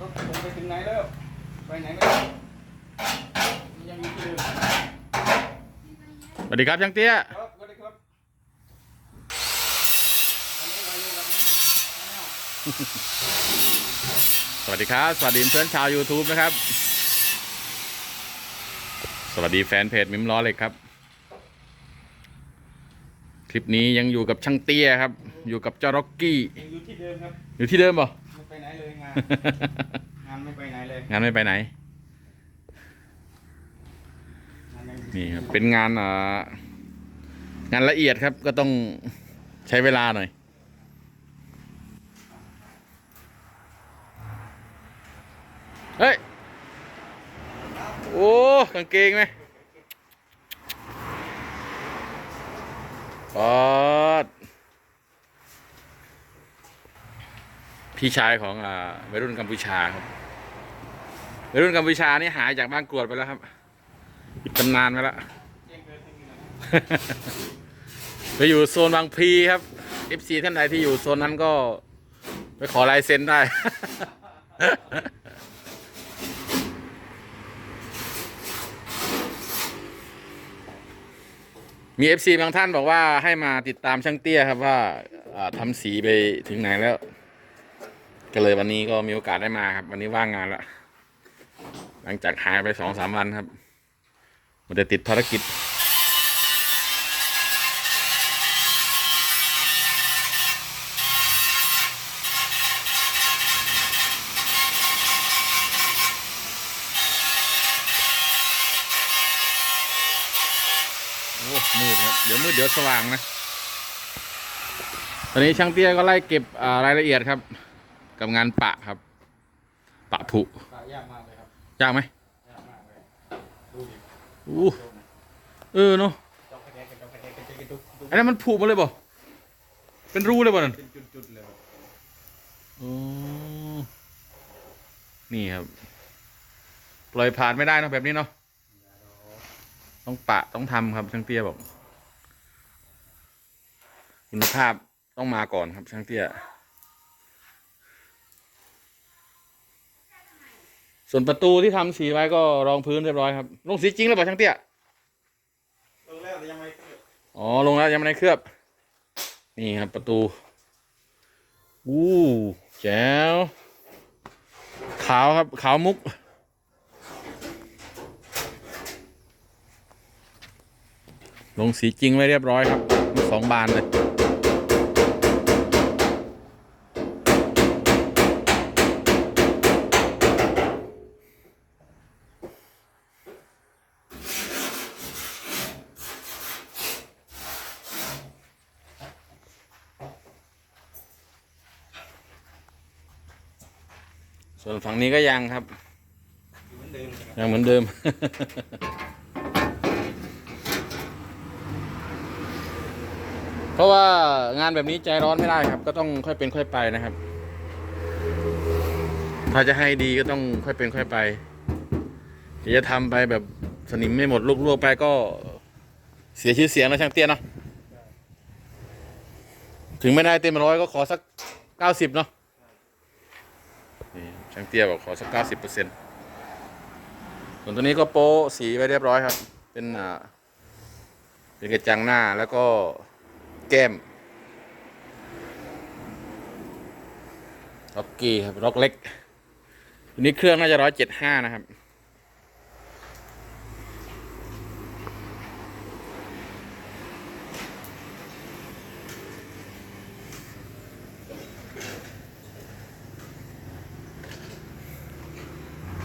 รถผมไปถึงไหนแล้ว ไปไหนไม่ได้ยังอยู่ที่เดิมสวัสดีครับช่างเตี้ยครับสวัสดีครับวันนี้เราอยู่กับสวัสดีครับ สวัสดีเพื่อนชาว YouTube นะครับ สวัสดีแฟนเพจมิมล้อเหล็กครับ คลิปนี้ยังอยู่กับช่างเตี้ยครับ อยู่กับเจ้าร็อกกี้ ยังอยู่ที่เดิมครับ อยู่ที่เดิมป่ะไม่ ไปไหนเลยงาน งานไม่ไปไหนเลย งานไม่ไปไหน งานยังอยู่นี่ครับเป็นงานอ่างานละเอียดครับก็ต้องใช้เวลาหน่อย เฮ้ย โอ้กางเกงไหมปอด พี่ชายของอวัยรุ่นกัมพูชาครับวัยรุ่นกัมพูชานี่หายจากบ้านกรวดไปแล้วครับปิดตำนานไปแล้วไปอยู่โซนบางพลีครับ FC ท่านใดที่อยู่โซนนั้นก็ไปขอลายเซ็นได้ มี FC บางท่านบอกว่าให้มาติดตามช่างเตี้ยครับว่าทำสีไปถึงไหนแล้ว ก็เลยวันนี้ก็มีโอกาสได้มาครับ วันนี้ว่างงานล้วหลังจากหายไปสองสามวันครับ มันจะติดภารกิจโอ้มืดครับเดี๋ยวมืดเดี๋ยวสว่างนะ ตอนนี้ช่างเตี้ยก็ไล่เก็บรายละเอียดครับ กับงานปะครับ ปะผุปะยากมากเลยครับยากไหมยากมากเลยดูดิอู้เออเนาะจอกกระแดกกระจอกกระแดกกระเจกกระดุกกระดุกอันนั้นมันผุมาเลยบ่เป็นรูเลยบ่นั่นเป็นจุดๆเลยครับอ๋อนี่ครับ ปล่อยผ่านไม่ได้เนอะแบบนี้เนาะต้องปะต้องทำครับช่างเตี้ยบอกคุณภาพต้องมาก่อนครับช่างเตี้ย ส่วนประตูที่ทำสีไว้ก็รองพื้นเรียบร้อยครับ ลงสีจริงแล้วเปล่าช่างเตี้ย ลงแล้วแต่ยังไม่เกิดอ๋อ ลงแล้วยังไม่ได้เคลือบ นี่ครับประตู อู้แจ๋ว ขาวครับ ขาวมุก ลงสีจริงไว้เรียบร้อยครับ สองบานเลย ส่วนฝั่งนี้ก็ยังครับเหมือนเดิมเลยครับ ยังเหมือนเดิม เพราะว่างานแบบนี้ใจร้อนไม่ได้ครับ ก็ต้องค่อยเป็นค่อยไปนะครับ ถ้าจะให้ดีก็ต้องค่อยเป็นค่อยไปเดี๋ยวจะทำไปแบบสนิมไม่หมดลวกๆไปก็เสียชื่อเสียงนะช่างเตี้ยเนาะถึงไม่ได้เต็มร้อยก็ขอสักเก้าสิบเนาะนี่ ช่างเตี้ยบอกขอสักเก้าสิบเปอร์เซ็นต์ส่วนตัวนี้ก็โป๊สีไว้เรียบร้อยครับ เป็นอ่าเป็นกระจังหน้าแล้วก็แก้มล็อกกี้ครับล็อกเล็กตัวนี้เครื่องน่าจะร้อยเจ็ดห้านะครับ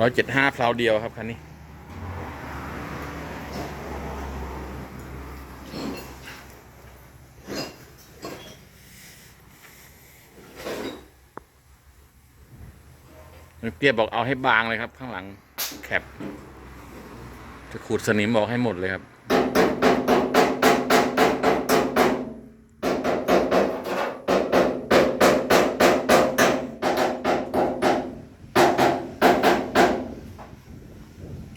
ร้อยเจ็ดห้าเพลาเดียวครับคันนี้ เกียร์บอกเอาให้บางเลยครับ ข้างหลังแคปจะขูดสนิมบอกให้หมดเลยครับ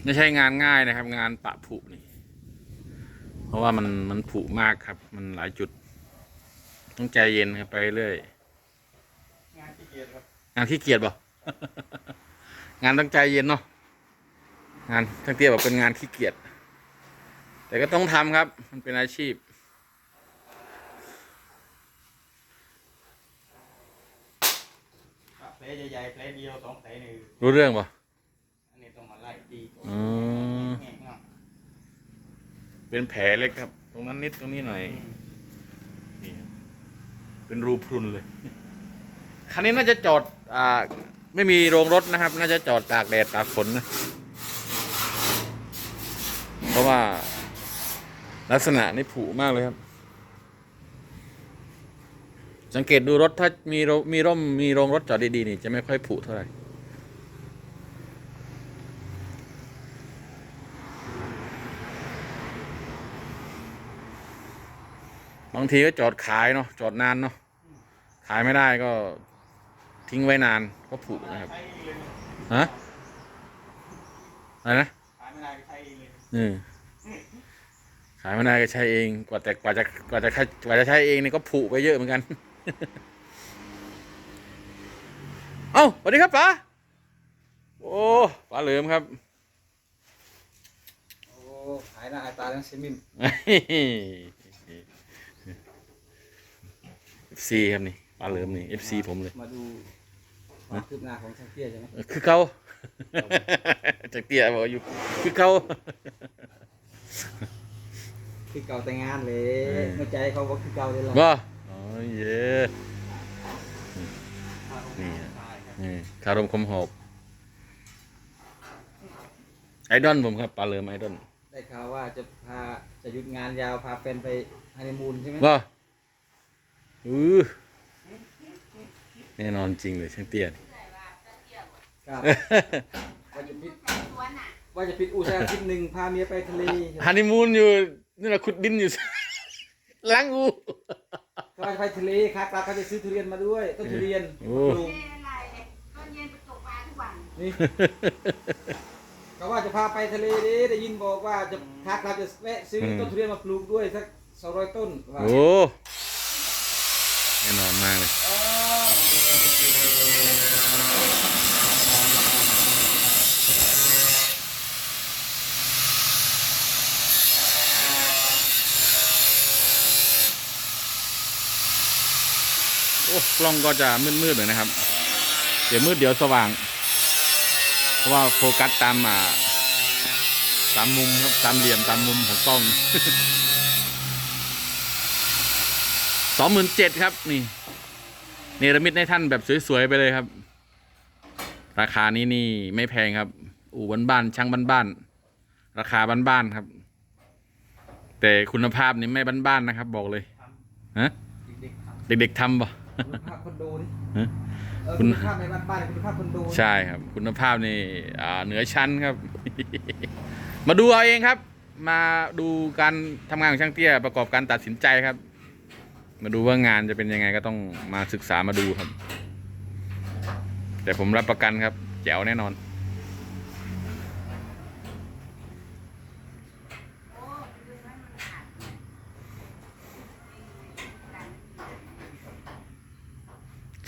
ไม่ใช่งานง่ายนะครับ งานปะผุนี่ เพราะว่ามันมันผุมากครับ มันหลายจุด ต้องใจเย็นครับไปเรื่อยงานขี้เกียจครับงานขี้เกียจบ่งานต้องใจเย็นเนาะงานทั้งเตี้ยบอกเป็นงานขี้เกียจแต่ก็ต้องทำครับ มันเป็นอาชีพแผลใหญ่ๆแผลเดียวสองแผลนี่รู้เรื่องปะ อันนี้ต้องมาไล่ตี อืมแห้งเนาะเป็นแผลเล็กครับ ตรงนั้นนิดตรงนี้หน่อยนี่ครับเป็นรูพรุนเลย คันนี้น่าจะจอด อ่า ไม่มีโรงรถนะครับ น่าจะจอดตากแดดตากฝนนะ เพราะว่า ลักษณะนี่ผุมากเลยครับ สังเกตดูรถถ้ามีโรมีร่มมีโรงรถจอดดีๆนี่จะไม่ค่อยผุเท่าไหร่างทีก็จอดขายเนาะจอดนานเนาะขายไม่ได้ก็ทิ้งไว้นานก็ผุนะครับใช้เลยฮะอะไรนะขายไม่ได้ก็ใช้เลยอืมขายไม่ได้ก็ใช้เอง กว่าแต่กว่าจะกว่าจะใช้กว่าจะใช้เองนี่ก็ผุไปเยอะเหมือนกัน เอ้าสวัสดีครับป๋าโอ้ป๋าเหลิมครับโอ้หายหน้าหายตาทั้งซิมิน FC ครับนี่ป๋าเหลิมนี่ FC ผมเลย มาดูความคืบหน้าของช่างเตี้ยใช่ไหมคือเขา จากเตี้ยบอกอยู่ คือเขา คือเก่าแต่งงานเลยเออ เมื่อใจเขาว่าคือเก่าเลยล่ะบ่อ๋อเย้นี่ฮะนี่คารมคมหอบไอดอลผมครับปลาเหลิมไอดอลได้ข่าวว่าจะพาจะหยุดงานยาวพาแฟนไปฮันนีมูนใช่ไหมบ่ อือแน่นอนจริงเลยช่างเตี้ยนี่ครับว่าจะพิดว่าจะพิดอูแซ่อาทิตย์หนึ่งพาเมียไปทะเลฮันนีมูนอยู่นี่แหละขุดดินอยู่ ล้างอูเขาจะไปทะเลครับเราเขาจะซื้อทุเรียนมาด้วยต้นทุเรียนโอ้ปลูกเล่นอะไรเนี่ยตอนเย็นไปตกปลาทุกวันนี่เขาว่าจะพาไปทะเลดิได้ยินบอกว่าจะทักเราจะแวะซื้อต้นทุเรียนมาปลูกด้วยสักสองร้อยต้นว่า โอ้ แน่นอนมากเลยโอ้กล้องก็จะมืดๆหน่อยนะครับ เดี๋ยวมืดเดี๋ยวสว่าง เพราะว่าโฟกัสตามอ่าตามมุมครับตามเหลี่ยมตามมุมของกล้อง ส องหมื่นเจ็ดครับ นี่เนรมิตให้ท่านแบบสวย ๆ ไปเลยครับ ราคานี้นี่ไม่แพงครับ อู่บ้านๆช่างบ้านๆราคาบ้านๆครับ แต่คุณภาพนี่ไม่บ้านๆนะครับ บอกเลยฮะเด็กๆทเด็กๆทำป่ะำคุณภาพคอนโดนี่ฮะเออคุคุณณภาพในบ้านบ้านคุณภาพคอนโดใช่ครับ คุณภาพนี่อ่าเหนือชั้นครับ มาดูเอาเองครับ มาดูการทำงานของช่างเตี้ยประกอบการตัดสินใจครับ มาดูว่างานจะเป็นยังไงก็ต้องมาศึกษามาดูครับ แต่ผมรับประกันครับ แจ๋วแน่นอน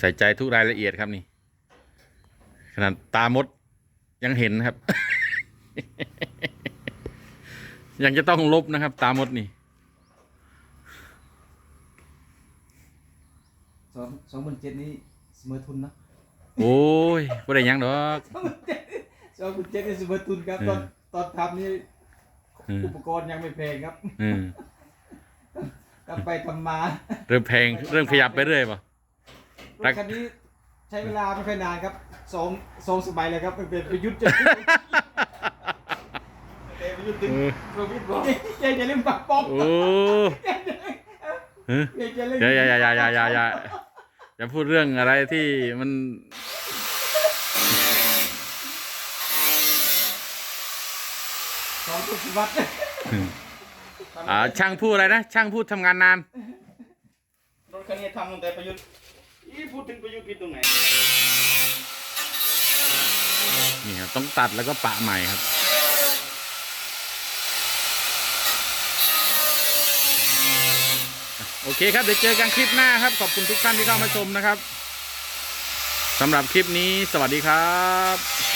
ใส่ใจทุกรายละเอียดครับนี่ ขนาดตามดยังเห็นครับ ยังจะต้องลบนะครับ ตามดนี่ สองสอง หมื่นเจ็ดนี่เสมอทุนนะโอ้ยบ่ได้หยังดอกสองหมื่นเจ็ดนี่เสมอทุนครับ ตอนตอนทำนี่อืม อุปกรณ์ยังไม่แพงครับอืมทำไปทำมาเริ่มแพงเริ่มขยับไปเรื่อยป่ะ รถคันนี้ใช้เวลาไม่ค่อยนานครับสองสองสมัยเลยครับตั้งแต่ประยุทธ์จนแต่ประยุทธ์ถึงประยุทธ์บอกเจ๊จะเล่นปากป๊อกโอ้ฮะเจ๊จะเล่น อย่าอย่าอย่าอย่าอย่าอย่า อย่าพูดเรื่องอะไรที่มันสองทศวรรษอ่าช่างพูดอะไรนะ ช่างพูดทำงานนาน รถคันนี้ทำตั้งแต่ประยุทธ์อีพูดถึงประยุทธ์ผิดตรงไหน นี่ครับ ต้องตัดแล้วก็ปะใหม่ครับ โอเคครับเดี๋ยวเจอกันคลิปหน้าครับ ขอบคุณทุกท่านที่เข้ามาชมนะครับสำหรับคลิปนี้สวัสดีครับ